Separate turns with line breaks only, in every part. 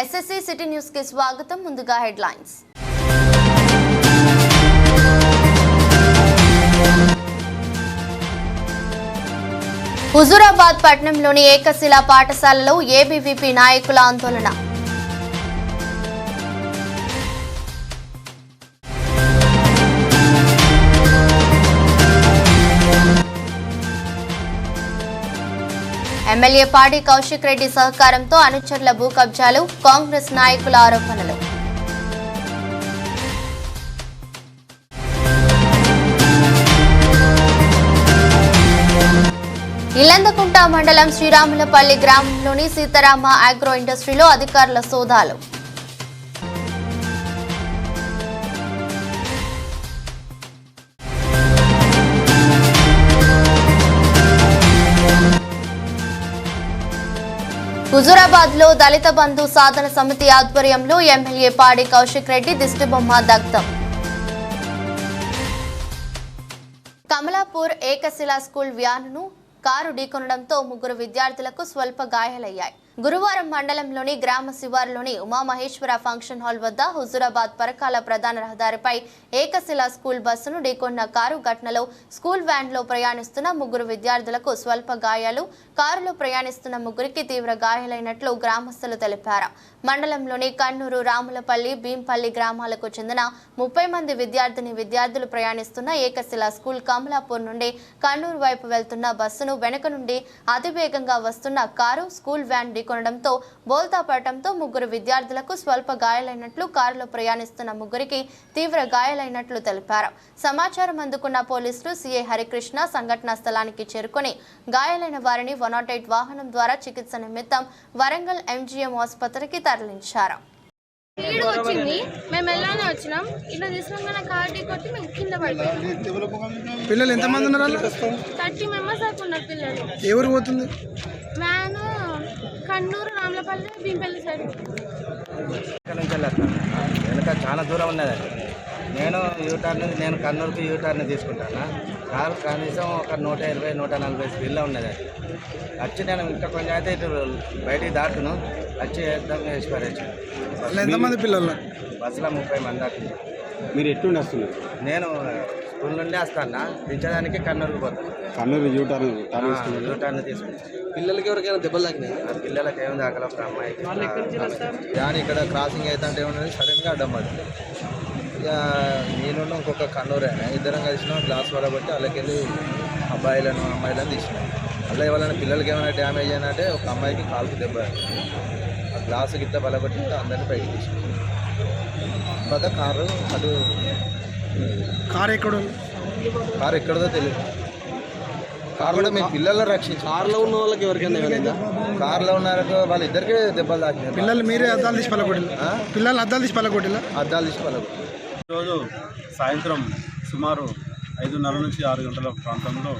SSC city న్యూస్కి స్వాగతం. ముందుగా హెడ్లైన్స్. హుజూరాబాద్ పట్టణంలోని ఏకశిలా పాఠశాలలో ఏబీవీపీ నాయకుల ఆందోళన. ఎమ్మెల్యే పాడి కౌశిక్ రెడ్డి సహకారంతో అనుచరుల భూ కబ్జాలు కాంగ్రెస్ నాయకుల ఆరోపణలు. ఇల్లందకుంట మండలం శ్రీరాములపల్లి గ్రామంలోని సీతారామ ఆగ్రో ఇండస్ట్రీలో అధికారుల సోదాలు. హుజూరాబాద్లో దళిత బంధు సాధన సమితి ఆధ్వర్యంలో ఎమ్మెల్యే పాడి కౌశిక్ రెడ్డి దిష్టిబొమ్మ దగ్ధం. కమలాపూర్ ఏకశిలా స్కూల్ వ్యాన్ను కారు ఢీకొనడంతో ముగ్గురు విద్యార్థులకు స్వల్ప గాయాలయ్యాయి. గురువారం మండలంలోని గ్రామ శివారులోని ఉమామహేశ్వర ఫంక్షన్ హాల్ వద్ద హుజూరాబాద్ పరకాల ప్రధాన రహదారిపై ఏకశిలా స్కూల్ బస్సును ఢీకొన్న కారు ఘటనలో స్కూల్ వ్యాన్లో ప్రయాణిస్తున్న ముగ్గురు విద్యార్థులకు స్వల్ప గాయాలు కారులో ప్రయాణిస్తున్న ముగ్గురికి తీవ్ర గాయాలైనట్లు గ్రామస్తులు తెలిపారు. మండలంలోని కన్నూరు రాములపల్లి భీంపల్లి గ్రామాలకు చెందిన ముప్పై మంది విద్యార్థిని విద్యార్థులు ప్రయాణిస్తున్న ఏకశిల స్కూల్ కమలాపూర్ నుండి కన్నూరు వైపు వెళ్తున్న బస్సును వెనుక నుండి అతివేగంగా వస్తున్న కారు స్కూల్ వ్యాన్ ఢీకొనడంతో బోల్తా పడటంతో ముగ్గురు విద్యార్థులకు స్వల్ప గాయాలైనట్లు కారులో ప్రయాణిస్తున్న ముగ్గురికి తీవ్ర గాయాలైనట్లు తెలిపారు. సమాచారం అందుకున్న పోలీసులు సీఐ హరికృష్ణ సంఘటనా స్థలానికి చేరుకుని గాయాలైన వారిని వన్ నాట్ ఎయిట్ వాహనం ద్వారా చికిత్స నిమిత్తం వరంగల్ ఎంజీఎం ఆసుపత్రికి తరలించారు.
స్పీడ్ వచ్చింది. మేము ఎలానే వచ్చినాం. ఇట్లా తీసుకున్నాక కార్డీ కొట్టి మేము కింద పడిపోయాం.
పిల్లలు ఎంతమంది ఉన్నారు
థర్టీ మెంబర్స్ దాకా ఉన్నారు పిల్లలు.
ఎవరు పోతుంది?
Van Kannur Ramalapalli Bhimpalli side.
వెనక చాలా దూరం ఉన్నది అది. నేను యూటర్న్ నేను కన్నూరుకి యూటర్న్ తీసుకుంటాను? కారు కనీసం ఒక నూట ఇరవై నూట నలభై స్పీడ్లో ఉన్నది అది. వచ్చి నేను ఇంకా కొంచెం అయితే ఇటు బయటికి దాటును. వచ్చి వేద్దాం వేసి
ఎంతమంది పిల్లలు?
బస్సులో ముప్పై మంది దాకా.
మీరు ఎట్లుండి వస్తున్నారు?
నేను స్కూల్ నుండి వస్తాను దించడానికి కన్నూరుకి పోతాను
కన్నూరు యూటర్న్
యూటర్న్ తీసుకుంటాను
పిల్లలకి ఎవరికైనా దెబ్బలు తాకినాయి?
ఆ పిల్లలకి ఏమి దాకా ఒక అమ్మాయికి.
దాని ఇక్కడ క్రాసింగ్ అవుతుంటే ఏమన్నది సడన్గా అడ్డం పడింది. ఇక నేను ఇంకొక కన్నూరు అయినా ఇద్దరం కలిసిన గ్లాస్ పడబట్టి వాళ్ళకెళ్ళి అబ్బాయిలను అమ్మాయిలను తీసినాం. అలా ఎవరైనా పిల్లలకి ఏమైనా డ్యామేజ్ అయినంటే ఒక అమ్మాయికి కాలుకి దెబ్బ. ఆ గ్లాసు గిట్ట బలబట్టి అందరినీ బయటికి తీసినాం. తర్వాత కారు అటు
కారు ఎక్కడ ఉంది?
కారు ఎక్కడదో తెలియదు కారు కూడా మేము పిల్లలు రక్షించాం
కార్లో ఉన్న వాళ్ళకి ఎవరికైనా ఏమైనా
కార్లో ఉన్నారు వాళ్ళిద్దరికీ దెబ్బలు తాకినాయి.
పిల్లలు మీరే అద్దాలు తీసి పలకొట్టిల్లా
ఆ?
పిల్లలు అద్దాలు తీసి పలకొట్టిల్లా
అద్దాలు తీసి వాళ్ళకు
ఈరోజు సాయంత్రం సుమారు ఐదున్నర నుంచి ఆరు గంటల ప్రాంతంలో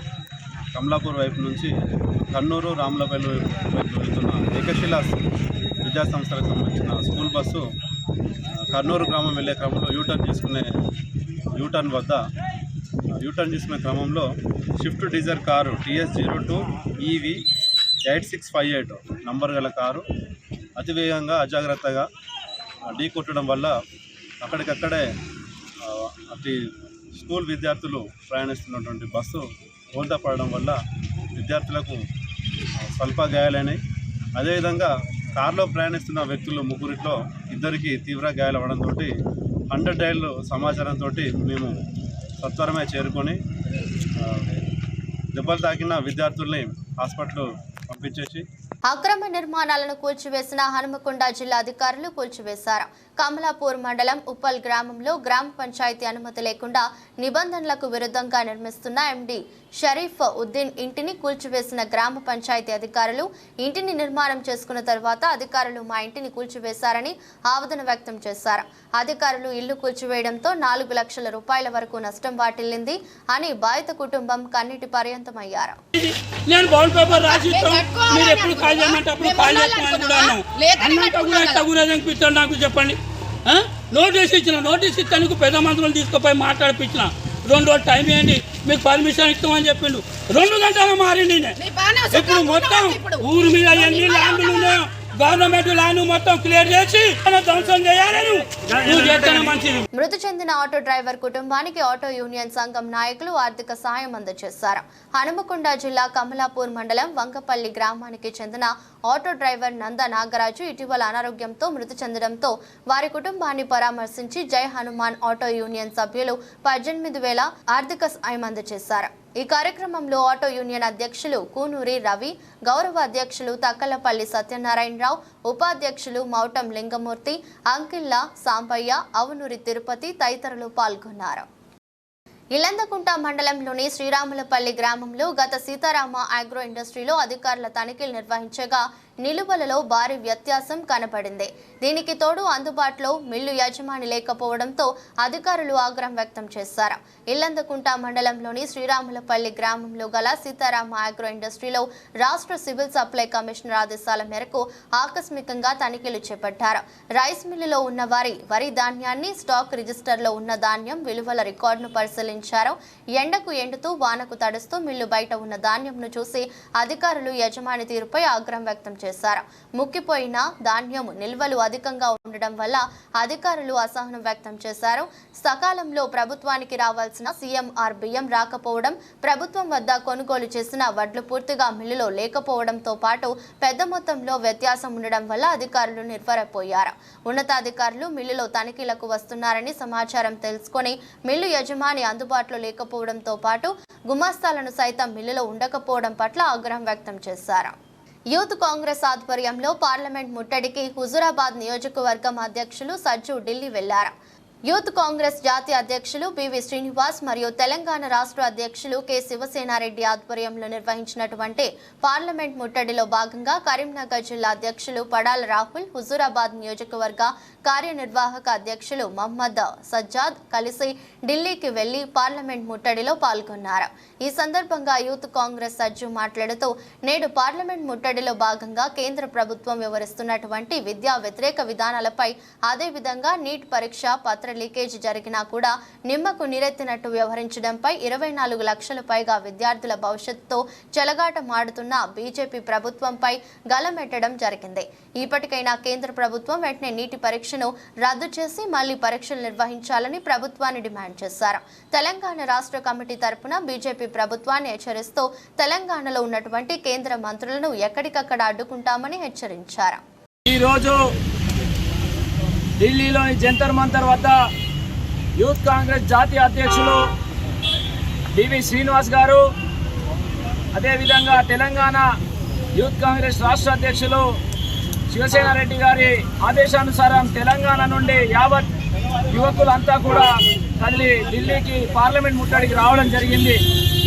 కమలాపూర్ వైపు నుంచి కన్నూరు రాములపల్లి వైపు వెళ్తున్న ఏకశిల విద్యా సంస్థలకు సంబంధించిన స్కూల్ బస్సు ఆ, గ్రామం వెళ్ళే క్రమంలో యూటర్న్ తీసుకునే యూటర్న్ వద్ద యూటర్న్ తీసుకునే క్రమంలో Swift Dzire car TS zero two EV eight six five eight number గల కారు అతివేగంగా అజాగ్రత్తగా ఆ, ఢీ కొట్టడం వల్ల అక్కడికక్కడే అతి స్కూల్ విద్యార్థులు ప్రయాణిస్తున్నటువంటి బస్సు బోల్తా పడడం వల్ల విద్యార్థులకు స్వల్ప గాయాలైనాయి. అదేవిధంగా కారులో ప్రయాణిస్తున్న వ్యక్తులు ముగ్గురిట్లో ఇద్దరికి తీవ్ర గాయాలవ్వడంతో హండ్రెడ్ డైల్ సమాచారంతో మేము సత్వరమే చేరుకొని దెబ్బలు తాకిన విద్యార్థుల్ని హాస్పిటల్ పంపించేసి
అక్రమ నిర్మాణాలను కూల్చివేసిన హనుమకొండ జిల్లా అధికారులు కూల్చివేశారు. కమలాపూర్ మండలం ఉప్పల్ గ్రామంలో గ్రామ పంచాయతీ అనుమతి లేకుండా నిబంధనలకు విరుద్ధంగా నిర్మిస్తున్న ఎండి షరీఫ్ ఉద్దీన్ ఇంటిని కూల్చివేసిన గ్రామ పంచాయతీ అధికారులు ఇంటిని నిర్మాణం చేసుకున్న తర్వాత అధికారులు మా ఇంటిని కూల్చివేశారని ఆవేదన వ్యక్తం చేశారు. అధికారులు ఇల్లు కూల్చివేయడంతో నాలుగు లక్షల రూపాయల వరకు నష్టం వాటిల్లింది అని బాధిత కుటుంబం కన్నీటి పర్యంతమయ్యారు.
చెప్పండి? నోటీస్ ఇచ్చిన నోటీస్ ఇస్తానికి పెద్ద మంత్రులు తీసుకుపోయి మాట్లాడిపించిన. రెండు రోజులు టైం ఇవ్వండి మీకు పర్మిషన్ ఇస్తామని చెప్పిండు. రెండు గంటలు మారింది నేను. ఇప్పుడు మొత్తం ఊరు మీద ఎన్ని ల్యాండ్లు ఉన్నాయో గవర్నమెంట్ ల్యాండ్ మొత్తం క్లియర్ చేసి ధ్వంసం
మృతి చెందిన ఆటో డ్రైవర్ కుటుంబానికి ఆటో యూనియన్ సంఘం నాయకులు ఆర్థిక సాయం అందజేశారు. హనుమకొండ జిల్లా కమలాపూర్ మండలం వంకపల్లి గ్రామానికి చెందిన ఆటో డ్రైవర్ నంద నాగరాజు ఇటీవల అనారోగ్యంతో మృతి చెందడంతో వారి కుటుంబాన్ని పరామర్శించి జై హనుమాన్ ఆటో యూనియన్ సభ్యులు పద్దెనిమిది వేల ఆర్థిక సాయం అందజేశారు. ఈ కార్యక్రమంలో ఆటో యూనియన్ అధ్యక్షులు కూనూరి రవి గౌరవ అధ్యక్షులు తక్కలపల్లి సత్యనారాయణరావు ఉపాధ్యక్షులు మౌటం లింగమూర్తి అంకిల్ల సాంపయ్య అవునూరి తిరుపతి తదితరులు పాల్గొన్నారు. ఇల్లందకుంట మండలంలోని శ్రీరాములపల్లి గ్రామంలో గత సీతారామ ఆగ్రో ఇండస్ట్రీలో అధికారుల తనిఖీలు నిర్వహించగా నిలువలలో భారీ వ్యత్యాసం కనపడింది. దీనికి తోడు అందుబాటులో మిల్లు యజమాని లేకపోవడంతో అధికారులు ఆగ్రహం వ్యక్తం చేశారు. ఇల్లందకుంట మండలంలోని శ్రీరాములపల్లి గ్రామంలో గల సీతారామ ఆగ్రో ఇండస్ట్రీలో రాష్ట్ర సివిల్ సప్లై కమిషనర్ ఆదేశాల మేరకు ఆకస్మికంగా తనిఖీలు చేపట్టారు. రైస్ మిల్లులో ఉన్న వారి వరి ధాన్యాన్ని స్టాక్ రిజిస్టర్లో ఉన్న ధాన్యం విలువల రికార్డును పరిశీలించారు. ఎండకు ఎండుతూ వానకు తడుస్తూ మిల్లు బయట ఉన్న ధాన్యంను చూసి అధికారులు యజమాని తీరుపై ఆగ్రహం వ్యక్తం చేశారు. ముక్కిపోయిన ధాన్యం నిల్వలు అధికంగా ఉండడం వల్ల అధికారులు అసహనం వ్యక్తం చేశారు. సకాలంలో ప్రభుత్వానికి రావాల్సిన సీఎంఆర్ బియ్యం రాకపోవడం ప్రభుత్వం వద్ద కొనుగోలు చేసిన వడ్లు పూర్తిగా మిల్లులో లేకపోవడంతో పాటు పెద్ద మొత్తంలో వ్యత్యాసం ఉండడం వల్ల అధికారులు నిర్వరపోయారు ఉన్నతాధికారులు మిల్లులో తనిఖీలకు వస్తున్నారని సమాచారం తెలుసుకొని మిల్లు యజమాని అందుబాటులో లేకపోవడంతో పాటు గుమాస్తాలను సైతం మిల్లులో ఉండకపోవడం పట్ల ఆగ్రహం వ్యక్తం చేశారు. యూత్ కాంగ్రెస్ ఆధ్వర్యంలో పార్లమెంట్ ముట్టడికి హుజురాబాద్ నియోజకవర్గం అధ్యక్షులు సజ్జు ఢిల్లీ వెళ్ళారు. యూత్ కాంగ్రెస్ జాతీయ అధ్యక్షులు పివి శ్రీనివాస్ మరియు తెలంగాణ రాష్ట్ర అధ్యక్షులు కె శివసేనారెడ్డి ఆధ్వర్యంలో నిర్వహించినటువంటి పార్లమెంట్ ముట్టడిలో భాగంగా కరీంనగర్ జిల్లా అధ్యక్షులు పడాల రాహుల్ హుజూరాబాద్ నియోజకవర్గ కార్యనిర్వాహక అధ్యక్షులు మహ్మద్ సజ్జాద్ కలిసి ఢిల్లీకి వెళ్ళి పార్లమెంట్ ముట్టడిలో పాల్గొన్నారు. ఈ సందర్భంగా యూత్ కాంగ్రెస్ సజ్జు మాట్లాడుతూ నేడు పార్లమెంట్ ముట్టడిలో భాగంగా కేంద్ర ప్రభుత్వం వివరిస్తున్నటువంటి విద్యా వ్యతిరేక విధానాలపై అదేవిధంగా నీట్ పరీక్ష పత్ర లీకేజ్ జరిగినా కూడా నిమ్మకు నీరెత్తినట్టు వ్యవహరించడంపై ఇరవై నాలుగు లక్షల పైగా విద్యార్థుల భవిష్యత్తుతో చెలగాటమాడుతున్న బీజేపీ ప్రభుత్వంపై గలమెట్టడం జరిగింది. ఇప్పటికైనా కేంద్ర ప్రభుత్వం వెంటనే నీటి పరీక్షను రద్దు చేసి మళ్ళీ పరీక్షలు నిర్వహించాలని ప్రభుత్వాన్ని డిమాండ్ చేశారు. తెలంగాణ రాష్ట్ర కమిటీ తరపున బీజేపీ ప్రభుత్వాన్ని హెచ్చరిస్తూ తెలంగాణలో ఉన్నటువంటి కేంద్ర మంత్రులను ఎక్కడికక్కడ అడ్డుకుంటామని హెచ్చరించారు.
ఈరోజు ఢిల్లీలోని జంతర్ మంతర్ వద్ద యూత్ కాంగ్రెస్ జాతీయ అధ్యక్షులు డివి శ్రీనివాస్ గారు అదేవిధంగా తెలంగాణ యూత్ కాంగ్రెస్ రాష్ట్ర అధ్యక్షులు శివసేన రెడ్డి గారి ఆదేశానుసారం తెలంగాణ నుండి యావత్ యువకులంతా కూడా కదిలి ఢిల్లీకి పార్లమెంట్ ముట్టడికి రావడం జరిగింది.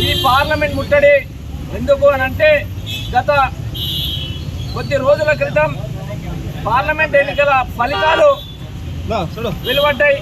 ఈ పార్లమెంట్ ముట్టడి ఎందుకు అని అంటే గత కొద్ది రోజుల క్రితం పార్లమెంట్ ఎన్నికల ఫలితాలు వెలువడ్డాయి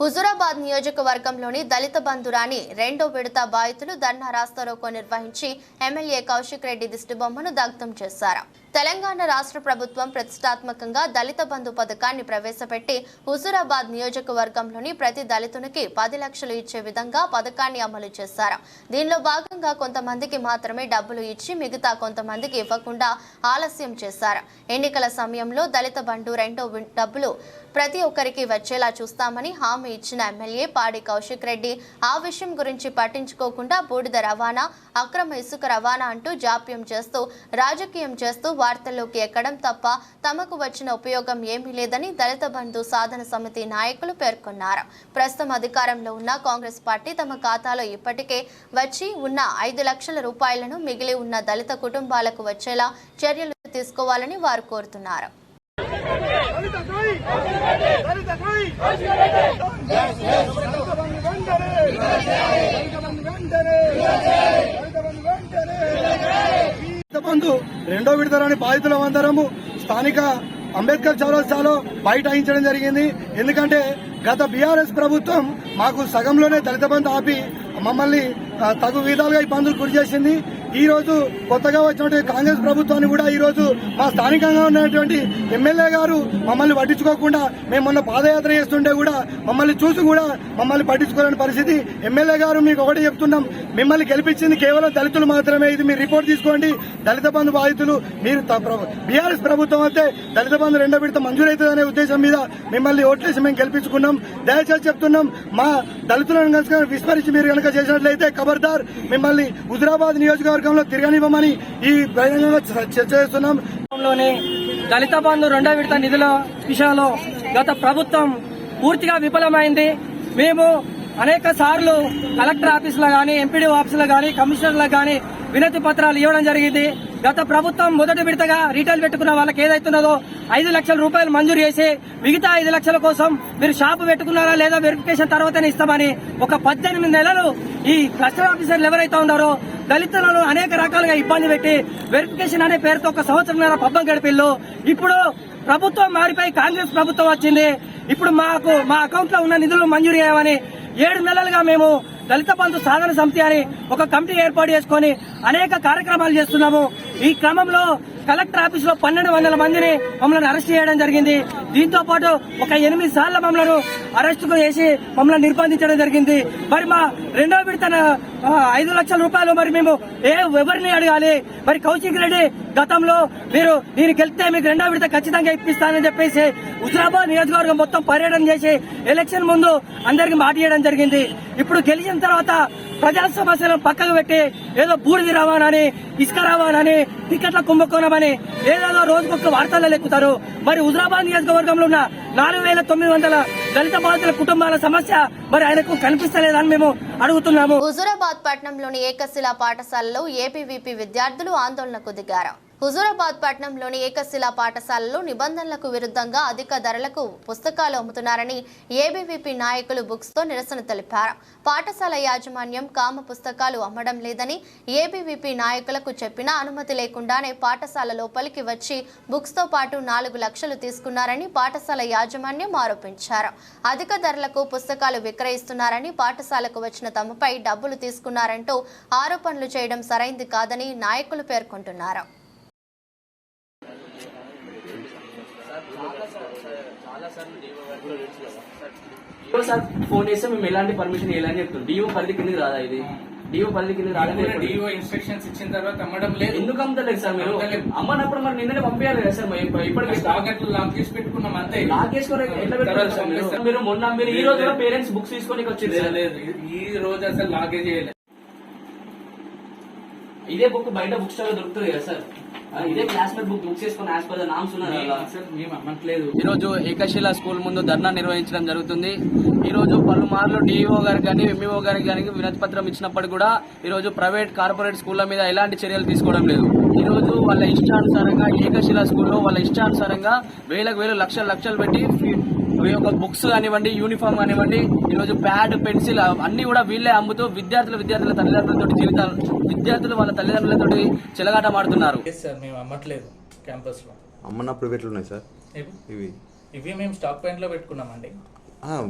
హుజురాబాద్ నియోజకవర్గంలోని దళిత బంధురాని రెండో విడత బాధితులు ధర్నా రాస్తారోకో నిర్వహించి ఎమ్మెల్యే కౌశిక్ రెడ్డి దిష్టిబొమ్మను దగ్ధం చేశారు. తెలంగాణ రాష్ట్ర ప్రభుత్వం ప్రతిష్టాత్మకంగా దళిత బంధు పథకాన్ని ప్రవేశపెట్టి హుజురాబాద్ నియోజకవర్గంలోని ప్రతి దళితునికి పది లక్షలు ఇచ్చే విధంగా పథకాన్ని అమలు చేశారు. దీనిలో భాగంగా కొంతమందికి మాత్రమే డబ్బులు ఇచ్చి మిగతా కొంతమందికి ఇవ్వకుండా ఆలస్యం చేశారు. ఎన్నికల సమయంలో దళిత బంధు రెండో డబ్బులు ప్రతి ఒక్కరికి వచ్చేలా చూస్తామని హామీ ఇచ్చిన ఎమ్మెల్యే పాడి కౌశిక్ రెడ్డి. ఆ విషయం గురించి పట్టించుకోకుండా బూడిద రవాణా అక్రమ ఇసుక రవాణా అంటూ జాప్యం చేస్తూ రాజకీయం చేస్తూ వార్తల్లోకి ఎక్కడం తప్ప తమకు వచ్చిన ఉపయోగం ఏమీ లేదని దళిత బంధు సాధన సమితి నాయకులు పేర్కొన్నారు. ప్రస్తుతం అధికారంలో ఉన్న కాంగ్రెస్ పార్టీ తమ ఖాతాలో ఇప్పటికే వచ్చి ఉన్న ఐదు లక్షల రూపాయలను మిగిలి ఉన్న దళిత కుటుంబాలకు వచ్చేలా చర్యలు తీసుకోవాలని వారు కోరుతున్నారు.
బంధు రెండో విడతలోని బాధితుల అందరము స్థానిక అంబేద్కర్ చౌరస్తాలో బైఠాయించడం జరిగింది. ఎందుకంటే గత బీఆర్ఎస్ ప్రభుత్వం మాకు సగంలోనే దళిత బంధు ఆపి మమ్మల్ని తగు విధాలుగా ఇబ్బందులు గురి చేసింది.
ఈ రోజు కొత్తగా వచ్చినటువంటి కాంగ్రెస్ ప్రభుత్వాన్ని కూడా ఈ రోజు మా స్థానికంగా ఉన్నటువంటి ఎమ్మెల్యే గారు మమ్మల్ని పట్టించుకోకుండా మేము మొన్న పాదయాత్ర చేస్తుంటే కూడా మమ్మల్ని చూసి కూడా మమ్మల్ని పట్టించుకోలేని పరిస్థితి. ఎమ్మెల్యే గారు మీకు ఒకటి చెప్తున్నాం మిమ్మల్ని గెలిపించింది కేవలం దళితులు మాత్రమే. ఇది మీరు రిపోర్ట్ తీసుకోండి. దళిత బంధు బాధితులు మీరు బీఆర్ఎస్ ప్రభుత్వం అయితే దళిత బంధు రెండో విడత మంజూరైతుందనే ఉద్దేశం మీద మిమ్మల్ని ఓట్లేసి మేము గెలిపించుకున్నాం. దయచేసి చెప్తున్నాం మా దళితులను కనుక విస్మరించి మీరు కనుక చేసినట్లయితే ఖబర్దార్ మిమ్మల్ని హుజరాబాద్ నియోజకవర్గంలో తిరగనివ్వమని ఈ బహిరంగంగా చర్చ చేస్తున్నాం.
దళిత బంధు రెండో విడత నిధుల విషయంలో గత ప్రభుత్వం పూర్తిగా విఫలమైంది. మేము అనేక సార్లు కలెక్టర్ ఆఫీసులో గాని ఎంపీడీ ఆఫీసులో గాని కమిషనర్లకు కానీ వినతి పత్రాలు ఇవ్వడం జరిగింది. గత ప్రభుత్వం మొదటి విడతగా రీటైల్ పెట్టుకున్న వాళ్ళకి ఏదైతున్నదో ఐదు లక్షల రూపాయలు మంజూరు చేసి మిగతా ఐదు లక్షల కోసం మీరు షాపు పెట్టుకున్నారా లేదా వెరిఫికేషన్ తర్వాతనే ఇస్తామని ఒక పద్దెనిమిది నెలలు ఈ క్లస్టర్ ఆఫీసర్లు ఎవరైతే ఉన్నారో దళితులను అనేక రకాలుగా ఇబ్బంది పెట్టి వెరిఫికేషన్ అనే పేరుతో ఒక సంవత్సరం పబ్బం గడిపిల్లు. ఇప్పుడు ప్రభుత్వం మారిపోయి కాంగ్రెస్ ప్రభుత్వం వచ్చింది. ఇప్పుడు మాకు మా అకౌంట్లో ఉన్న నిధులు మంజూరు చేయమని ఏడు నెలలుగా మేము దళిత బంధు సాధన సమితి అని ఒక కమిటీ ఏర్పాటు చేసుకొని అనేక కార్యక్రమాలు చేస్తున్నాము. ఈ క్రమంలో కలెక్టర్ ఆఫీస్లో పన్నెండు వందల మందిని మమ్మల్ని అరెస్ట్ చేయడం జరిగింది. దీంతో పాటు ఒక ఎనిమిది సార్లు మమ్మల్ని అరెస్ట్ చేసి మమ్మల్ని నిర్బంధించడం జరిగింది. మరి మా రెండో విడత ఐదు లక్షల రూపాయలు మరి మేము ఏ ఎవరిని అడగాలి? మరి కౌశిక్ రెడ్డి గతంలో మీరు దీనికి వెళ్తే మీకు రెండో విడత ఖచ్చితంగా ఇప్పిస్తానని చెప్పేసి హుజరాబాద్ నియోజకవర్గం మొత్తం పర్యటన చేసి ఎలక్షన్ ముందు అందరికి మాట ఇవ్వడం జరిగింది. ఇప్పుడు చేసిన తర్వాత ప్రజల సమస్యలను పక్కకు పెట్టి ఏదో బూడిది రవాణాని ఇసుక రవాణాని టికెట్ల కుంభకోణమని ఏదో రోజుకొక వార్తల్లో ఎక్కుతారు మరి హుజరాబాద్ నియోజకవర్గంలో ఉన్న నాలుగు వేల తొమ్మిది వందల దళిత బాధితుల కుటుంబాల సమస్య మరి ఆయనకు కనిపిస్తలేదని మేము అడుగుతున్నాము.
హుజూరాబాద్ పట్టణంలోని ఏకశిలా పాఠశాలలో ఏపీవీపీ విద్యార్థులు ఆందోళనకు దిగారు. హుజూరాబాద్ పట్టణంలోని ఏకశిలా పాఠశాలలో నిబంధనలకు విరుద్ధంగా అధిక ధరలకు పుస్తకాలు అమ్ముతున్నారని ఏబీవీపీ నాయకులు బుక్స్తో నిరసన తెలిపారు. పాఠశాల యాజమాన్యం కామ పుస్తకాలు అమ్మడం లేదని ఏబీవీపీ నాయకులకు చెప్పినా అనుమతి లేకుండానే పాఠశాల లోపలికి వచ్చి బుక్స్తో పాటు నాలుగు లక్షలు తీసుకున్నారని పాఠశాల యాజమాన్యం ఆరోపించారు. అధిక ధరలకు పుస్తకాలు విక్రయిస్తున్నారని పాఠశాలకు వచ్చిన తమపై డబ్బులు తీసుకున్నారంటూ ఆరోపణలు చేయడం సరైంది కాదని నాయకులు పేర్కొంటున్నారు.
డిఓ సార్ ఫోన్ చేస్తే మేము ఎలాంటి పర్మిషన్ ఇవ్వాలని చెప్తున్నాం డిఓ పరిధి కింద రాదా ఇది? డిఓ పరిధి కింద రాదని
డిఓ ఇన్స్ట్రక్షన్స్ ఇచ్చిన తర్వాత అమ్మడం లేదు.
ఎందుకు అమ్ముతలేదు సార్ మీరు? అమ్మనప్పుడు మరి నిన్ననే పంపించాలి కదా సార్ ఇప్పటికి
స్టాక్ ఎట్లా లాక్ చేసి పెట్టుకున్నాం అంతే.
లాగేసుకొని ఎట్లా పెట్టుకోవాలి సార్ మీరు? మొన్న మీరు ఈ రోజు పేరెంట్స్ బుక్స్ తీసుకొని వచ్చింది సార్.
ఈ రోజు అసలు లాగే చేయలేదు.
ఇదే బుక్ బయట బుక్ స్టాల్ దొరుకుతుంది కదా సార్. ఇదే క్లాస్మేట్ బుక్ బుక్ చేసుకొని యాజ్ పర్ ద నామ్స్ ఉన్నారు కదా.
అసలు మేము అమ్మట్లేదు.
ఈ రోజు ఏకశిల స్కూల్ ముందు ధర్నా నిర్వహించడం జరుగుతుంది. ఈ రోజు పలుమార్లు డిఈఓ గారికి కానీ ఎంఈఓ గారికి కానీ వినతి పత్రం ఇచ్చినప్పటికీ కూడా ఈ రోజు ప్రైవేట్ కార్పొరేట్ స్కూళ్ళ మీద ఎలాంటి చర్యలు తీసుకోవడం లేదు. ఈ రోజు వాళ్ళ ఇష్టానుసారంగా ఏకశిల స్కూల్లో వాళ్ళ ఇష్టానుసారంగా వేలకు వేలు లక్షలు లక్షలు పెట్టి ఈ యొక్క బుక్స్ కానివ్వండి యూనిఫామ్ కానివ్వండి ఈ రోజు ప్యాడ్ పెన్సిల్ అన్ని కూడా వీళ్ళే అమ్ముతూ విద్యార్థులు విద్యార్థుల తల్లిదండ్రులతో జీవితాలు విద్యార్థులు వాళ్ళ తల్లిదండ్రులతో చెలగాట మాడుతున్నారు
సార్ మేము అమ్మట్లేదు క్యాంపస్లో
అమ్మన్నప్పుడు ఎట్లున్నాయి సార్
ఇవి-
ఇవి
మేము స్టాక్ పాయింట్లో పెట్టుకున్నామండి.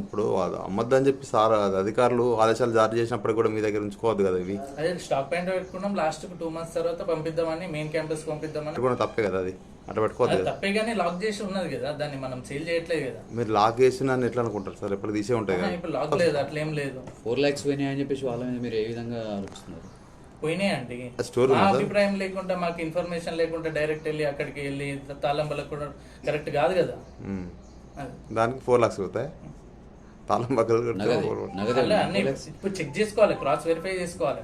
ఇప్పుడు అది అమ్మద్దని చెప్పి సార్ అది అధికారులు ఆదేశాలు జారీ చేసినప్పుడు కూడా మీ దగ్గర ఉంచుకోవద్దు కదా ఇవి.
అదే స్టాక్ పాయింట్ పెట్టుకున్నాం లాస్ట్ టూ మంత్స్ తర్వాత పంపిద్దామని మెయిన్ క్యాంపస్ పంపిద్దామని.
కూడా తప్పే కదా అది అట్లా పెట్టుకోవద్దు
అది
కదా.
తప్పే కానీ లాక్ చేసి ఉన్నది కదా దాన్ని మనం సేల్ చేయట్లేదు కదా.
మీరు లాక్ చేసిన అని ఎట్లా అనుకుంటారు సార్? ఎప్పుడు తీసే ఉంటాయి కదా.
ఇప్పుడు లాక్ లేదు అట్లేం లేదు.
ఫోర్ ల్యాక్స్ పోయినాయి అని చెప్పేసి వాళ్ళ మీద మీరు ఏ విధంగా ఆలోచిస్తున్నారు?
పోయినాయండి
స్టోర్?
అభిప్రాయం లేకుండా మాకు ఇన్ఫర్మేషన్ లేకుండా డైరెక్ట్ వెళ్ళి అక్కడికి వెళ్ళి తాళం కూడా కరెక్ట్ కాదు కదా.
దానికి ఫోర్ లాక్స్ అవుతాయి తాళం
అన్ని ఇప్పుడు చెక్ చేసుకోవాలి క్రాస్ వెరిఫై చేసుకోవాలి.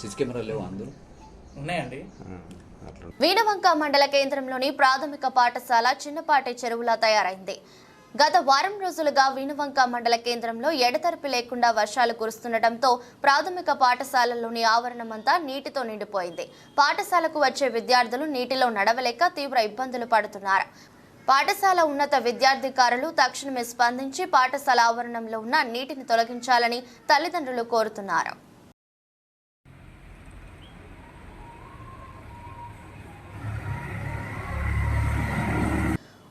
సిసి కెమెరా లేవు అందరూ
ఉన్నాయండి.
వీణవంక మండల కేంద్రంలోని ప్రాథమిక పాఠశాల చిన్నపాటి చెరువులా తయారైంది. గత వారం రోజులుగా వీణవంక మండల కేంద్రంలో ఎడతెరిపి లేకుండా వర్షాలు కురుస్తుండటంతో ప్రాథమిక పాఠశాలలోని ఆవరణమంతా నీటితో నిండిపోయింది. పాఠశాలకు వచ్చే విద్యార్థులు నీటిలో నడవలేక తీవ్ర ఇబ్బందులు పడుతున్నారు. పాఠశాల ఉన్నత విద్యాధికారులు తక్షణమే స్పందించి పాఠశాల ఆవరణంలో ఉన్న నీటిని తొలగించాలని తల్లిదండ్రులు కోరుతున్నారు.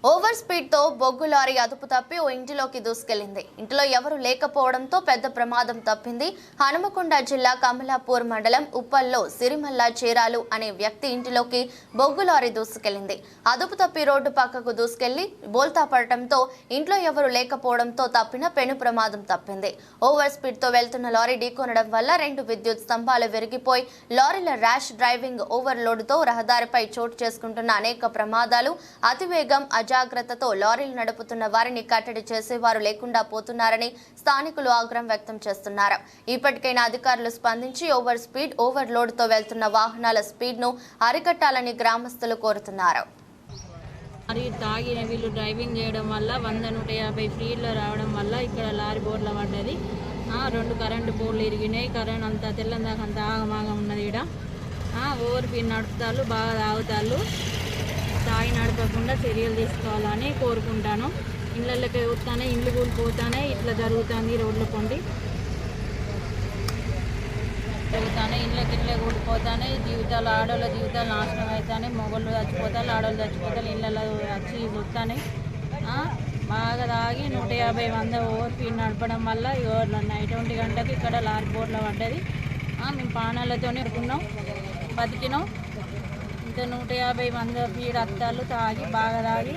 ఓవర్ స్పీడ్తో బొగ్గు లారీ అదుపు తప్పి ఓ ఇంటిలోకి దూసుకెళ్ళింది ఇంటిలో ఎవరు లేకపోవడంతో పెద్ద ప్రమాదం తప్పింది. హనుమకొండ జిల్లా కమలాపూర్ మండలం ఉప్పల్లో సిరిమల్ల చీరాలు అనే వ్యక్తి ఇంటిలోకి బొగ్గు లారీ దూసుకెళ్ళింది అదుపు తప్పి రోడ్డు పక్కకు దూసుకెళ్ళి బోల్తా పడటంతో ఇంట్లో ఎవరు లేకపోవడంతో తప్పిన పెను ప్రమాదం తప్పింది. ఓవర్ స్పీడ్తో వెళ్తున్న లారీ ఢీకొనడం వల్ల రెండు విద్యుత్ స్తంభాలు విరిగిపోయి లారీల ర్యాష్ డ్రైవింగ్ ఓవర్లోడ్తో రహదారిపై చోటు చేసుకుంటున్న అనేక ప్రమాదాలు అతివేగం అజాగ్రత్తతో లారీలు నడుపుతున్న వారిని కట్టడి చేసేవారు లేకుండా పోతున్నారని స్థానికులు ఆగ్రహం వ్యక్తం చేస్తున్నారు. ఇప్పటికైనా అధికారులు స్పందించి ఓవర్ స్పీడ్ ఓవర్ లోడ్తో వెళ్తున్న వాహనాల స్పీడ్ను అరికట్టాలని గ్రామస్తులు కోరుతున్నారు.
మరి తాగిన వీళ్ళు డ్రైవింగ్ చేయడం వల్ల వంద నూట యాభై ఫ్రీలో రావడం వల్ల ఇక్కడ లారీ బోర్ల పడ్డది. రెండు కరెంటు బోర్లు ఇరిగినాయి. కరెంట్ అంతా తెల్లందాకంత ఆగమాగం ఉన్నది ఇక్కడ ఓవర్ స్పీడ్ నడుపుతాళ్ళు బాగా తాగుతాళ్ళు. తాగి నడపకుండా చర్యలు తీసుకోవాలని కోరుకుంటాను. ఇళ్ళకి వస్తానే ఇండ్లు కూలిపోతానే ఇట్లా జరుగుతుంది రోడ్ల కొండి జరుగుతానే ఇళ్ళకి ఇళ్ళే కూలిపోతానే జీవితాలు ఆడవాళ్ళ జీవితాలు నాశనం అవుతానే మొగళ్ళు చచ్చిపోతారు ఆడవాళ్ళు చచ్చిపోతారు ఇళ్ళలో వచ్చి వస్తానే బాగా తాగి నూట యాభై వంద ఓవర్ నడపడం వల్ల నైట్ ఒంటి గంటకి ఇక్కడ లారీ బోర్డులో పడ్డది. మేము పానాలతోనే ఉన్నాం బతికినాం. నూట యాభై తాగి బాగా తాగి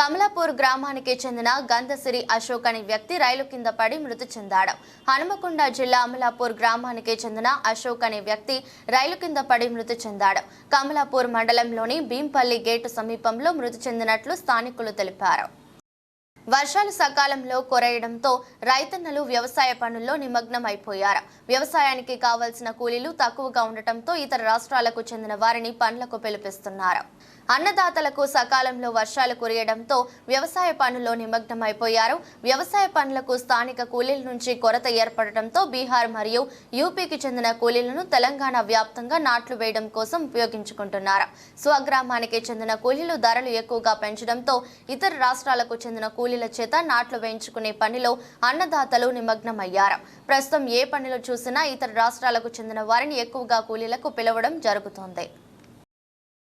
కమలాపూర్ గ్రామానికి చెందిన గంధసిరి అశోక్ అనే వ్యక్తి రైలు కింద పడి మృతి చెందాడు. హనుమకొండ జిల్లా అమలాపూర్ గ్రామానికి చెందిన అశోక్ అనే వ్యక్తి రైలు కింద పడి మృతి చెందాడు. కమలాపూర్ మండలంలోని భీంపల్లి గేటు సమీపంలో మృతి చెందినట్లు స్థానికులు తెలిపారు. వర్షాలు సకాలంలో కొరయడంతో రైతన్నలు వ్యవసాయ పనుల్లో నిమగ్నం అయిపోయారు వ్యవసాయానికి కావలసిన కూలీలు తక్కువగా ఉండటంతో ఇతర రాష్ట్రాలకు చెందిన వారిని పనులకు పిలిపిస్తున్నారు. అన్నదాతలకు సకాలంలో వర్షాలు కురియడంతో వ్యవసాయ పనుల్లో నిమగ్నమైపోయారు. వ్యవసాయ పనులకు స్థానిక కూలీల నుంచి కొరత ఏర్పడటంతో బీహార్ మరియు యూపీకి చెందిన కూలీలను తెలంగాణ వ్యాప్తంగా నాట్లు వేయడం కోసం ఉపయోగించుకుంటున్నారు. స్వగ్రామానికి చెందిన కూలీలు ధరలు ఎక్కువగా పెంచడంతో ఇతర రాష్ట్రాలకు చెందిన కూలీల చేత నాట్లు వేయించుకునే పనిలో అన్నదాతలు నిమగ్నమయ్యారు. ప్రస్తుతం ఏ పనిలో చూసినా ఇతర రాష్ట్రాలకు చెందిన వారిని ఎక్కువగా కూలీలకు పిలవడం జరుగుతోంది.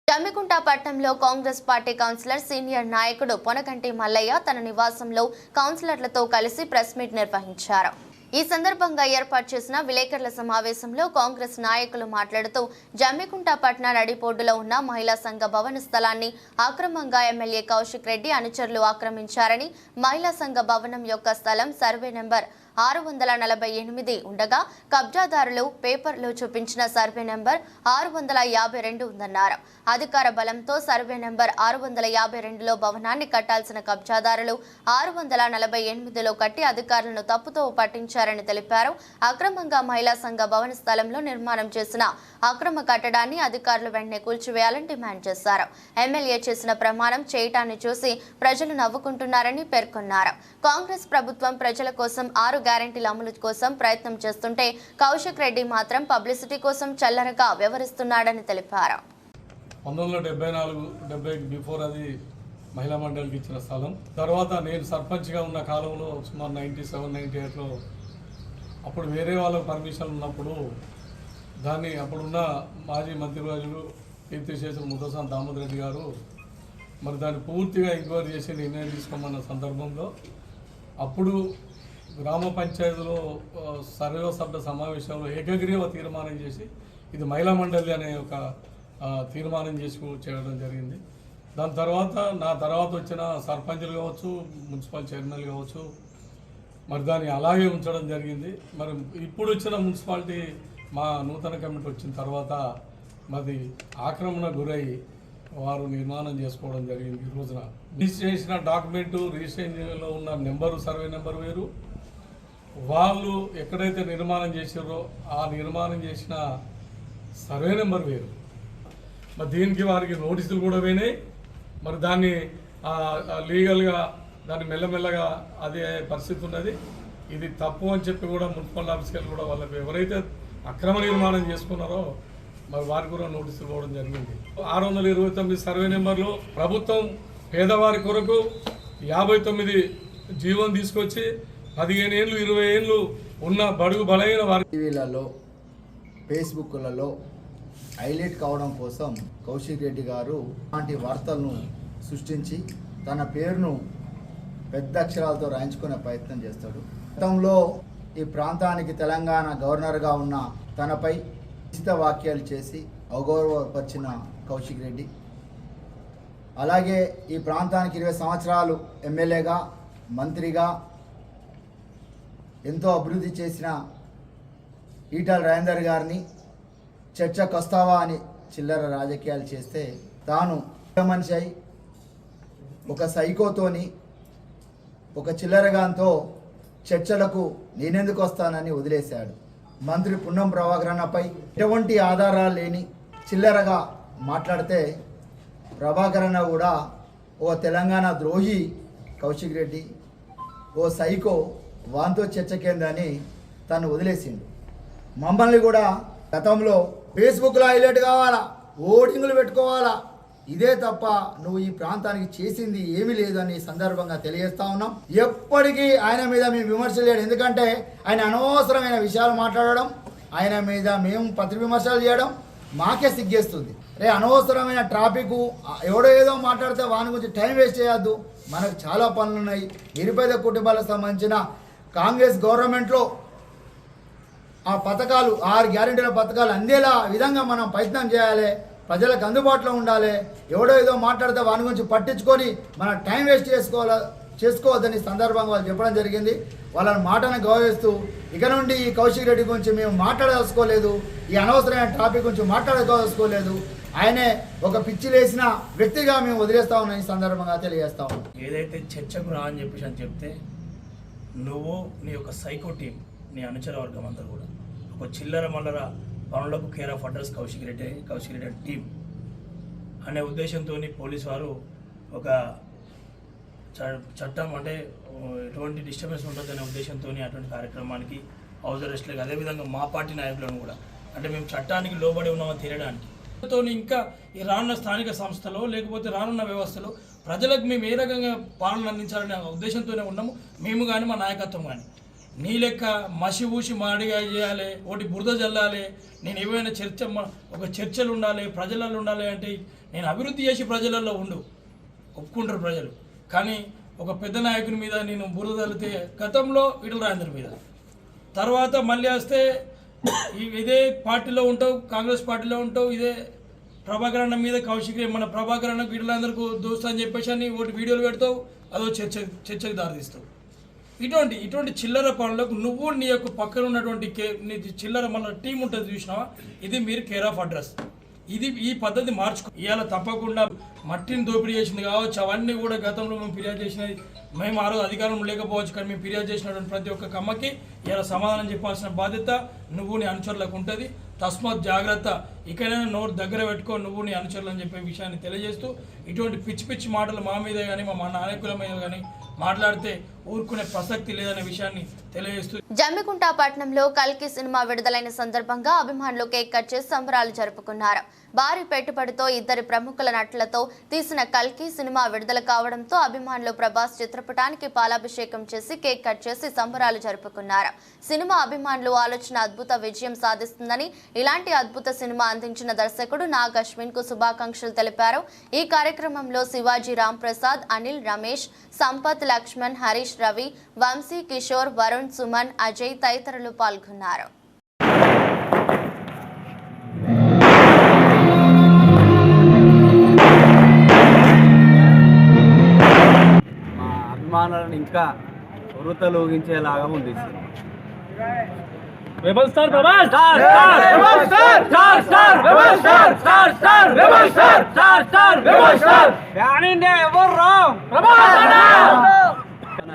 జమ్మికుంట పట్టణంలో కాంగ్రెస్ పార్టీ కౌన్సిలర్ సీనియర్ నాయకుడు పొనకంటి మల్లయ్య తన నివాసంలో కౌన్సిలర్లతో కలిసి ప్రెస్ మీట్ నిర్వహించారు. ఈ సందర్భంగా ఏర్పాటు చేసిన విలేకరుల సమావేశంలో కాంగ్రెస్ నాయకులు మాట్లాడుతూ జమ్మికుంట పట్టణ నడిపోడ్డులో ఉన్న మహిళా సంఘ భవన స్థలాన్ని అక్రమంగా ఎమ్మెల్యే కౌశిక్ రెడ్డి అనుచరులు ఆక్రమించారని మహిళా సంఘ భవనం యొక్క స్థలం సర్వే నెంబర్ ఆరు వందల నలభై ఎనిమిది ఉండగా కబ్జాదారులు పేపర్లో చూపించిన సర్వే నెంబర్ ఆరు వందల యాభై రెండు ఉందన్నారు. అధికార బలంతో సర్వే నెంబర్ ఆరు వందల యాభై రెండులో భవనాన్ని కట్టాల్సిన కబ్జాదారులు ఆరు వందల నలభై ఎనిమిదిలో కట్టి అధికారులను తప్పుతో పట్టించారని తెలిపారు. అక్రమంగా మహిళా సంఘ భవన స్థలంలో నిర్మాణం చేసిన అక్రమ కట్టడాన్ని అధికారులు వెంటనే కూల్చివేయాలని డిమాండ్ చేశారు. ఎమ్మెల్యే చేసిన ప్రమాణం చేయటాన్ని చూసి ప్రజలు నవ్వుకుంటున్నారని పేర్కొన్నారు. కాంగ్రెస్ ప్రభుత్వం ప్రజల కోసం ఆరు గ్యారంటీల అమలు కోసం ప్రయత్నం చేస్తుంటే కౌశిక్ రెడ్డి మాత్రం పబ్లిసిటీ కోసం చల్లరగా వ్యవహరిస్తున్నాడని తెలిపారు.
పంతొమ్మిది వందల డెబ్బై నాలుగు డెబ్బై బిఫోర్ అది మహిళా మండలికి ఇచ్చిన స్థలం. తర్వాత నేను సర్పంచ్గా ఉన్న కాలంలో సుమారు నైంటీ సెవెన్ నైంటీ ఎయిట్లో అప్పుడు వేరే వాళ్ళకి పర్మిషన్ ఉన్నప్పుడు దాన్ని అప్పుడున్న మాజీ మంత్రిరాజులు కీర్తిశేషులు ముద్దసాని దామోదర్ రెడ్డి గారు మరి దాన్ని పూర్తిగా ఎంక్వైరీ చేసి నిర్ణయం తీసుకోమన్న సందర్భంలో అప్పుడు గ్రామ పంచాయతీలో సర్వే సభ్య సమావేశంలో ఏకగ్రీవ తీర్మానం చేసి ఇది మహిళా మండలి అనే ఒక తీర్మానం చేసి చేయడం జరిగింది. దాని తర్వాత నా తర్వాత వచ్చిన సర్పంచులు కావచ్చు మున్సిపల్ చైర్మన్లు కావచ్చు మరి దాన్ని అలాగే ఉంచడం జరిగింది. మరి ఇప్పుడు వచ్చిన మున్సిపాలిటీ మా నూతన కమిటీ వచ్చిన తర్వాత మరి ఆక్రమణ గురై వారు నిర్మాణం చేసుకోవడం జరిగింది ఈ రోజున. రిజిస్టర్ చేసిన డాక్యుమెంటు రిజిస్ట్రేషన్లో ఉన్న నెంబరు సర్వే నెంబర్ వేరు. వాళ్ళు ఎక్కడైతే నిర్మాణం చేసారో ఆ నిర్మాణం చేసిన సర్వే నెంబర్ వేరు. మరి దీనికి వారికి నోటీసులు కూడా పోయినాయి. మరి దాన్ని లీగల్గా దాన్ని మెల్లమెల్లగా అదే పరిస్థితి ఉన్నది. ఇది తప్పు అని చెప్పి కూడా మున్సిపల్ ఆఫీస్కి వెళ్ళి కూడా వాళ్ళకి ఎవరైతే అక్రమ నిర్మాణం చేసుకున్నారో మరి వారికి కూడా నోటీసులు పోవడం జరిగింది. ఆరు వందల ఇరవై తొమ్మిది సర్వే నెంబర్లో ప్రభుత్వం పేదవారి కొరకు యాభై తొమ్మిది జీవం తీసుకొచ్చి పదిహేను ఏళ్ళు ఇరవై ఏళ్ళు ఉన్న బడుగు బలైన వారి
టీవీలలో ఫేస్బుక్లలో హైలైట్ కావడం కోసం కౌశిక్ రెడ్డి గారు అలాంటి వార్తలను
సృష్టించి తన పేరును పెద్ద అక్షరాలతో రాయించుకునే ప్రయత్నం చేస్తాడు. గతంలో ఈ ప్రాంతానికి తెలంగాణ గవర్నర్గా ఉన్న తనపై ఉచిత వాక్యాలు చేసి అవగౌరవపరిచిన కౌశిక్ రెడ్డి. అలాగే ఈ ప్రాంతానికి ఇరవై సంవత్సరాలు ఎమ్మెల్యేగా మంత్రిగా ఎంతో అభివృద్ధి చేసిన ఈటల రాజేందర్ గారిని చర్చకు వస్తావా అని చిల్లర రాజకీయాలు చేస్తే తాను మనిషి అయి ఒక సైకోతోని ఒక చిల్లరగాంతో చర్చలకు నేనెందుకు వస్తానని వదిలేశాడు. మంత్రి పున్నం ప్రభాకరణపై ఎటువంటి ఆధారాలు లేని చిల్లరగా మాట్లాడితే ప్రభాకరణ కూడా ఓ తెలంగాణ ద్రోహి కౌశిక్ రెడ్డి ఓ సైకో వాంతో చర్చకేందని తను వదిలేసిండు. మమ్మల్ని కూడా గతంలో ఫేస్బుక్లో హైలైట్ కావాలా? ఓటింగ్లు పెట్టుకోవాలా? ఇదే తప్ప నువ్వు ఈ ప్రాంతానికి చేసింది ఏమీ లేదని సందర్భంగా తెలియజేస్తా ఉన్నాం. ఎప్పటికీ ఆయన మీద మేము విమర్శలు లేడు ఎందుకంటే ఆయన అనవసరమైన విషయాలు మాట్లాడడం ఆయన మీద మేము ప్రతి విమర్శలు చేయడం మాకే సిగ్గేస్తుంది. రే అనవసరమైన ట్రాఫిక్ ఎవడో ఏదో మాట్లాడితే వాని గురించి టైం వేస్ట్ చేయొద్దు. మనకు చాలా పనులు ఉన్నాయి నిరుపేద కుటుంబాలకు సంబంధించిన కాంగ్రెస్ గవర్నమెంట్లో ఆ పథకాలు ఆరు గ్యారెంటీల పథకాలు అందేలా విధంగా మనం ప్రయత్నం చేయాలి. ప్రజలకు అందుబాటులో ఉండాలి. ఎవడో ఏదో మాట్లాడితే వాని గురించి పట్టించుకొని మన టైం వేస్ట్ చేసుకోవాల చేసుకోవద్దని సందర్భంగా వాళ్ళు చెప్పడం జరిగింది. వాళ్ళని మాటను గౌరవిస్తూ ఇక నుండి ఈ కౌశిక్ రెడ్డి గురించి మేము మాట్లాడదలుచుకోలేదు. ఈ అనవసరమైన టాపిక్ గురించి మాట్లాడదలుచుకోలేదు. ఆయనే ఒక పిచ్చి లేసిన వ్యక్తిగా మేము వదిలేస్తా ఉన్నాం ఈ సందర్భంగా తెలియజేస్తా ఉన్నాం.
ఏదైతే చర్చకు రా అని చెప్పేసి అని చెప్తే నువ్వు నీ యొక్క సైకో టీం నీ అనుచర వర్గం అంతా కూడా. ఒక చిల్లర మల్లర పనులకు care of address Kaushik Reddy Kaushik Reddy team అనే ఉద్దేశంతో పోలీసు వారు ఒక చ- చట్టం అంటే ఎటువంటి డిస్టర్బెన్స్ ఉండొద్దనే ఉద్దేశంతో అటువంటి కార్యక్రమానికి హౌస్ అరెస్ట్లకు అదేవిధంగా మా పార్టీ నాయకులను కూడా. అంటే మేము చట్టానికి లోబడి ఉన్నామని తెలియడానికి. తో ఇంకా ఈ రానున్న స్థానిక సంస్థలో లేకపోతే రానున్న వ్యవస్థలో ప్రజలకు మేము ఏ రకంగా పాలన అందించాలనే ఉద్దేశంతోనే ఉన్నాము. మేము కానీ మా నాయకత్వం కానీ నీ లెక్క మసి ఊసి మాడిగా చేయాలి ఒకటి బురద చల్లాలి నేను ఏమైనా చర్చ ఒక చర్చలు ఉండాలి ప్రజలలో ఉండాలి అంటే నేను అభివృద్ధి చేసి ప్రజలలో ఉండు. ఒప్పుకుంటారు ప్రజలు. కానీ ఒక పెద్ద నాయకుని మీద నేను బురద చల్లితే గతంలో ఇటల రాజేంద్ర మీద. తర్వాత మళ్ళీ వస్తే ఇదే పార్టీలో ఉంటావు కాంగ్రెస్ పార్టీలో ఉంటావు ఇదే ప్రభాకర్ అన్న మీద కౌశిక్ మన ప్రభాకర్ అన్న వీళ్ళందరికీ దోస్తా అని చెప్పేసి అని ఒకటి వీడియోలు పెడతావు అదో చర్చ చర్చకు దారితీస్తావు. ఇటువంటి ఇటువంటి చిల్లర పనులకు నువ్వు నీ యొక్క పక్కన ఉన్నటువంటి కే నీ చిల్లర మన టీం ఉంటుంది చూసినావా? ఇది మీరు కేర్ ఆఫ్ అడ్రస్ ఇది ఈ పద్ధతి మార్చుకో. ఇవాళ తప్పకుండా మట్టిని దోపిడీ చేసింది కావచ్చు అవన్నీ కూడా గతంలో మేము ఫిర్యాదు చేసినది. మేము ఆ రోజు అధికారం లేకపోవచ్చు కానీ మేము ఫిర్యాదు చేసినటువంటి ప్రతి ఒక్క కమ్మకి ఇలా సమాధానం చెప్పాల్సిన బాధ్యత నువ్వు నీ అనుచరులకు ఉంటుంది. తస్మాత్ జాగ్రత్త. ఇకనైనా నోరు దగ్గర పెట్టుకో నువ్వు నీ అనుచరులు అని చెప్పే విషయాన్ని తెలియజేస్తూ ఇటువంటి పిచ్చి పిచ్చి మాటలు మా మీద కానీ మా నాయకుల మీద కానీ మాట్లాడితే ఊరుకునే ప్రసక్తి లేదనే విషయాన్ని తెలియజేస్తూ
జమ్మికుంట పట్టణంలో కల్కి సినిమా విడుదలైన సందర్భంగా అభిమానులు కేక్ కట్ చేసి సంబరాలు జరుపుకున్నారు. భారీ పెట్టుబడితో ఇద్దరి ప్రముఖుల నటులతో తీసిన కల్కి సినిమా విడుదల కావడంతో అభిమానులు ప్రభాస్ చిత్రపటానికి పాలాభిషేకం చేసి కేక్ కట్ చేసి సంబరాలు జరుపుకున్నారు. సినిమా అభిమానులు ఆలోచన అద్భుత విజయం సాధిస్తుందని ఇలాంటి అద్భుత సినిమా అందించిన దర్శకుడు నాగ్ అశ్విన్కు శుభాకాంక్షలు తెలిపారు. ఈ కార్యక్రమంలో శివాజీ రామ్ ప్రసాద్ అనిల్ రమేష్ సంపత్ లక్ష్మణ్ హరీష్ రవి వంశీ కిషోర్ వరుణ్ సుమన్ అజయ్ తదితరులు పాల్గొన్నారు.
అభిమానులను ఇంకా ఉరుతలోగించేలాగా ఉంది ఈ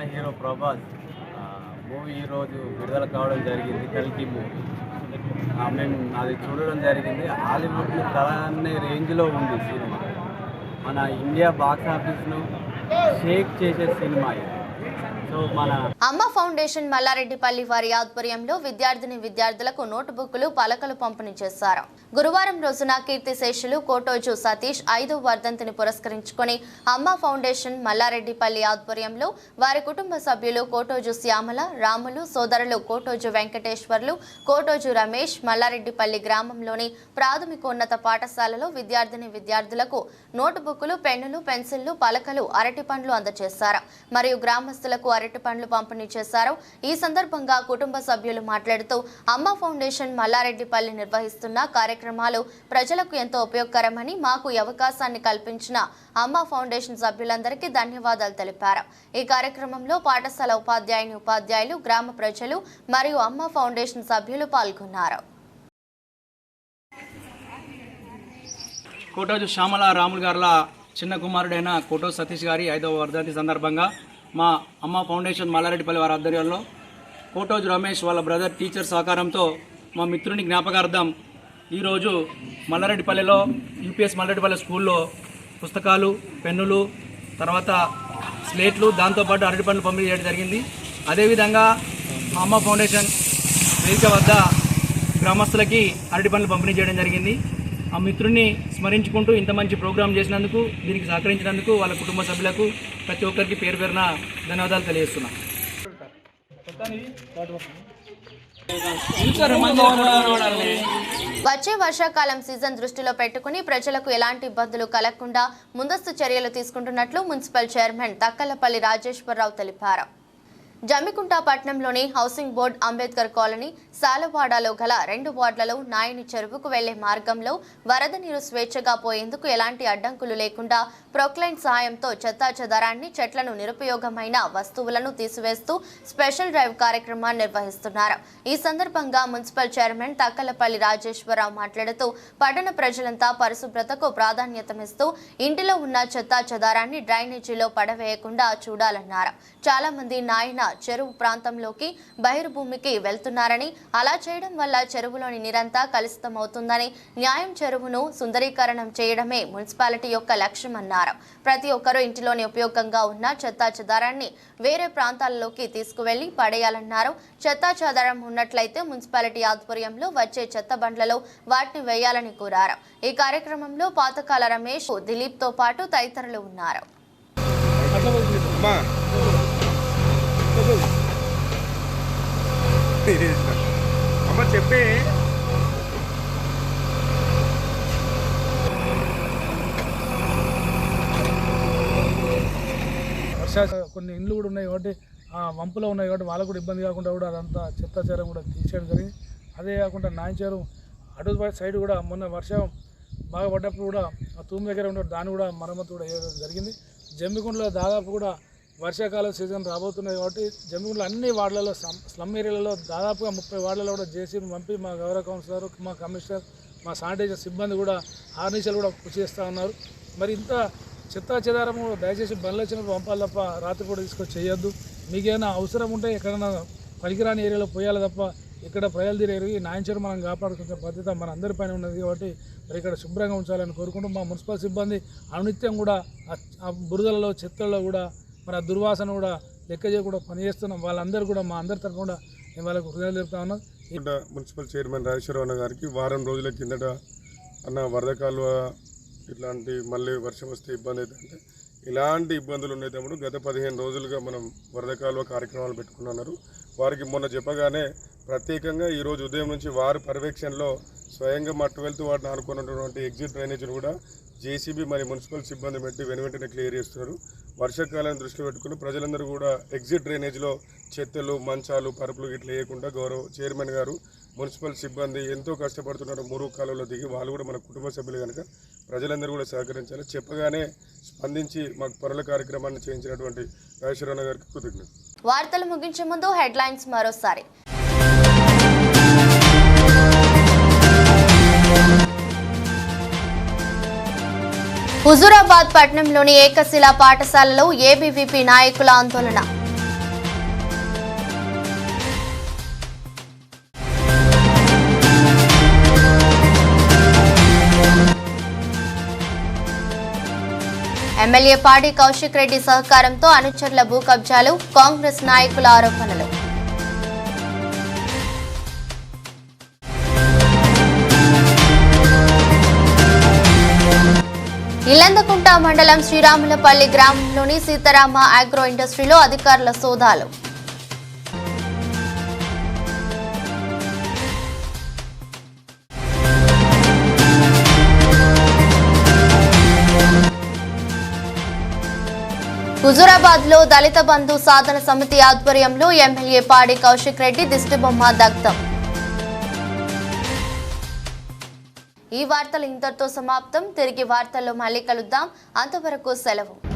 హీరో ప్రభాస్ మూవీ ఈరోజు విడుదల కావడం జరిగింది కల్కి మూవీ మేము అది చూడడం జరిగింది హాలీవుడ్ తలనే రేంజ్లో ఉంది సినిమా మన ఇండియా బాక్స్ ఆఫీస్ను షేక్ చేసే సినిమా ఇది సో మన
అమ్మ ఫౌండేషన్ మల్లారెడ్డిపల్లి వారి ఆధ్వర్యంలో విద్యార్థిని విద్యార్థులకు నోటుబుక్లు పలకలు పంపిణీ చేశారు. గురువారం రోజున కీర్తిశేషులు కోటోజు సతీష్ ఐదో వర్ధంతిని పురస్కరించుకొని అమ్మ ఫౌండేషన్ మల్లారెడ్డిపల్లి ఆధ్వర్యంలో వారి కుటుంబ సభ్యులు కోటోజు శ్యామల రాములు సోదరులు కోటోజు వెంకటేశ్వర్లు కోటోజు రమేష్ మల్లారెడ్డిపల్లి గ్రామంలోని ప్రాథమికోన్నత పాఠశాలలో విద్యార్థిని విద్యార్థులకు నోటుబుక్లు పెన్నులు పెన్సిళ్ళు పలకలు అరటి పండ్లు అందజేశారు. మరియు గ్రామస్తులకు అరటి పండ్లు పంపిణీ చేశారు. ఈ సందర్భంగా కుటుంబ సభ్యులు మాట్లాడుతూ అమ్మ ఫౌండేషన్ మల్లారెడ్డిపల్లి నిర్వహిస్తున్న కార్యక్రమాలు ప్రజలకు ఎంతో ఉపయోగకరమని మాకు ఈ అవకాశాన్ని కల్పించిన అమ్మ ఫౌండేషన్ సభ్యులందరికీ ధన్యవాదాలు తెలిపారు. ఈ కార్యక్రమంలో పాఠశాల ఉపాధ్యాయుని ఉపాధ్యాయులు గ్రామ ప్రజలు మరియు అమ్మ ఫౌండేషన్ సభ్యులు పాల్గొన్నారు.
కోటోజు శ్యామల రాములు గారుల చిన్న కుమారుడైన కోటో సతీష్ గారి ఐదవ వర్ధంతి సందర్భంగా మా అమ్మ ఫౌండేషన్ మల్లారెడ్డిపల్లి వారి ఆధ్వర్యంలో కోటోజు రమేష్ వాళ్ళ బ్రదర్ టీచర్ సహకారంతో మా మిత్రుని జ్ఞాపకార్థం ఈరోజు మల్లారెడ్డిపల్లిలో యూపీఎస్ మల్లారెడ్డిపల్లి స్కూల్లో పుస్తకాలు పెన్నులు తర్వాత స్లేట్లు దాంతోపాటు అరటి పండ్లు పంపిణీ చేయడం జరిగింది. అదేవిధంగా మా అమ్మ ఫౌండేషన్ వేదిక వద్ద గ్రామస్తులకి అరటి పండ్లు పంపిణీ చేయడం జరిగింది. ఆ మిత్రుడిని స్మరించుకుంటూ ఇంత మంచి ప్రోగ్రాం చేసినందుకు దీనికి సహకరించినందుకు వాళ్ళ కుటుంబ సభ్యులకు ప్రతి ఒక్కరికి పేరు పేరున ధన్యవాదాలు తెలియజేస్తున్నాను
వచ్చే వర్షాకాలం సీజన్ దృష్టిలో పెట్టుకుని ప్రజలకు ఎలాంటి ఇబ్బందులు కలగకుండా ముందస్తు చర్యలు తీసుకుంటున్నట్లు మున్సిపల్ చైర్మన్ తక్కలపల్లి రాజేశ్వరరావు తెలిపారు. జమ్మికుంట పట్టణంలోని హౌసింగ్ బోర్డ్ అంబేద్కర్ కాలనీ సాలవాడలో గల రెండు వార్డులలో నాయని చెరువుకు వెళ్ళే మార్గంలో వరద నీరు స్వేచ్ఛగా పోయేందుకు ఎలాంటి అడ్డంకులు లేకుండా ప్రొక్లైన్ సాయంతో చెత్తా చెదారాన్ని చెట్లను నిరుపయోగమైన వస్తువులను తీసివేస్తూ స్పెషల్ డ్రైవ్ కార్యక్రమాన్ని నిర్వహిస్తున్నారు. ఈ సందర్భంగా మున్సిపల్ చైర్మన్ తక్కలపల్లి రాజేశ్వరరావు మాట్లాడుతూ పట్టణ ప్రజలంతా పరిశుభ్రతకు ప్రాధాన్యతమిస్తూ ఇంటిలో ఉన్న చెత్తా చెదారాన్ని డ్రైనేజీలో పడవేయకుండా చూడాలన్నారు. చాలా మంది నాయన చెరువు ప్రాంతంలోకి బహిర్భూమికి వెళ్తున్నారని అలా చేయడం వల్ల చెరువులోని నీరంతా కలుషితమవుతుందని న్యాయం చెరువును సుందరీకరణం చేయడమే మున్సిపాలిటీ యొక్క లక్ష్యమన్నారు. ప్రతి ఒక్కరూ ఇంటిలోని ఉపయోగంగా ఉన్న చెత్తా చెదారాన్ని వేరే ప్రాంతాలలోకి తీసుకువెళ్ళి పడేయాలన్నారు. చెత్తా చెదారం ఉన్నట్లయితే మున్సిపాలిటీ ఆధ్వర్యంలో వచ్చే చెత్త బండ్లలో వాటిని వేయాలని కోరారు. ఈ కార్యక్రమంలో పాతకాల రమేష్ దిలీప్తో పాటు తదితరులు ఉన్నారు.
అమ్మ చెప్పే. కొన్ని ఇండ్లు కూడా ఉన్నాయి కాబట్టి ఆ వంపులో ఉన్నాయి కాబట్టి వాళ్ళకు కూడా ఇబ్బంది కాకుండా కూడా అదంతా చెత్తాచారం కూడా తీసేయడం జరిగింది. అదే కాకుండా నాయచేరం అటు సైడ్ కూడా మొన్న వర్షం బాగా పడ్డప్పుడు కూడా ఆ తూము దగ్గర ఉన్న దాన్ని కూడా మరమ్మతు కూడా చేయడం జరిగింది. జమ్మికుండలో దాదాపు కూడా వర్షాకాలం సీజన్ రాబోతున్నాయి కాబట్టి జమ్మికుండలో అన్ని వార్డులలో స్లమ్ ఏరియాలలో దాదాపుగా ముప్పై వార్డులలో కూడా జేసీబీ పంపి మా గౌరవ కౌన్సిలర్ మా కమిషనర్ మా శానిటైజర్ సిబ్బంది కూడా ఆర్నిషాలు కూడా కృషి చేస్తూ ఉన్నారు. మరి ఇంత చెత్తా చెదారము దయచేసి బండ్లు వచ్చినప్పుడు పంపాలి తప్ప రాత్రి కూడా తీసుకొచ్చి చేయొద్దు. మీకేమైనా అవసరం ఉంటే ఎక్కడైనా పనికిరాని ఏరియాలో పోయాలి తప్ప ఇక్కడ ప్రజలు తిరిగి ఈ నాయంచరు మనం కాపాడుకునే బాధ్యత మన అందరి పైన ఉన్నది కాబట్టి మరి ఇక్కడ శుభ్రంగా ఉంచాలని కోరుకుంటూ మా మున్సిపల్ సిబ్బంది అనునిత్యం కూడా ఆ- ఆ బురదలలో చెత్తల్లో కూడా మరి ఆ దుర్వాసన కూడా లెక్క చేయకుండా పనిచేస్తున్నాం వాళ్ళందరూ కూడా మా అందరి తరఫున కూడా నేను వాళ్ళకు హృదయాలు చెప్తా ఉన్నాం.
మున్సిపల్ చైర్మన్ రాజేశ్వరరావు అన్న గారికి వారం రోజుల కిందట అన్న వరద కాలువ ఇట్లాంటి మళ్ళీ వర్షం వస్తే ఇబ్బంది అవుతుందంటే ఇలాంటి ఇబ్బందులు ఉన్నాయి గత పదిహేను రోజులుగా మనం వరద కాలువ కార్యక్రమాలు పెట్టుకున్నారు వారికి మొన్న చెప్పగానే ప్రత్యేకంగా ఈరోజు ఉదయం నుంచి వారి పర్యవేక్షణలో స్వయంగా మా ట్వెల్త్ వార్డును ఆనుకున్నటువంటి ఎగ్జిట్ డ్రైనేజీని కూడా జేసీబీ మరి మున్సిపల్ సిబ్బంది పెట్టి వెను వెంటనే క్లియర్ చేస్తున్నారు. వర్షాకాలం దృష్టిలో పెట్టుకుని ప్రజలందరూ కూడా ఎగ్జిట్ డ్రైనేజ్లో చెత్తలు మంచాలు పరుపులు ఇట్లా వేయకుండా గౌరవ చైర్మన్ గారు మున్సిపల్ సిబ్బంది ఎంతో కష్టపడుతున్నారు. మురుగు కాలంలో దిగి వాళ్ళు కూడా మన కుటుంబ సభ్యులు కనుక ప్రజలందరూ కూడా సహకరించాలి. చెప్పగానే స్పందించి మాకు పనుల కార్యక్రమాన్ని చేయించినటువంటి రాజేశ్వరరావు గారికి కృతజ్ఞత
వార్తలు ముగించే ముందు హెడ్లైన్స్ మరోసారి. హుజూరాబాద్ పట్టణంలోని ఏకశిలా పాఠశాలలో ఏబీవీపీ నాయకుల ఆందోళన. ఎమ్మెల్యే పాడి కౌశిక్ రెడ్డి సహకారంతో అనుచరుల భూ కబ్జాలు కాంగ్రెస్ నాయకుల ఆరోపణలు. ఇల్లందకుంట మండలం శ్రీరాములపల్లి గ్రామంలోని సీతారామ ఆగ్రో ఇండస్ట్రీలో అధికారుల సోదాలు. హుజూరాబాద్లో దళిత బంధు సాధన సమితి ఆధ్వర్యంలో ఎమ్మెల్యే పాడి కౌశిక్ రెడ్డి దిష్టిబొమ్మ దగ్ధం. ఈ వార్తలు ఇంతటితో సమాప్తం. తిరిగి వార్తల్లో మళ్ళీ కలుద్దాం. అంతవరకు సెలవు.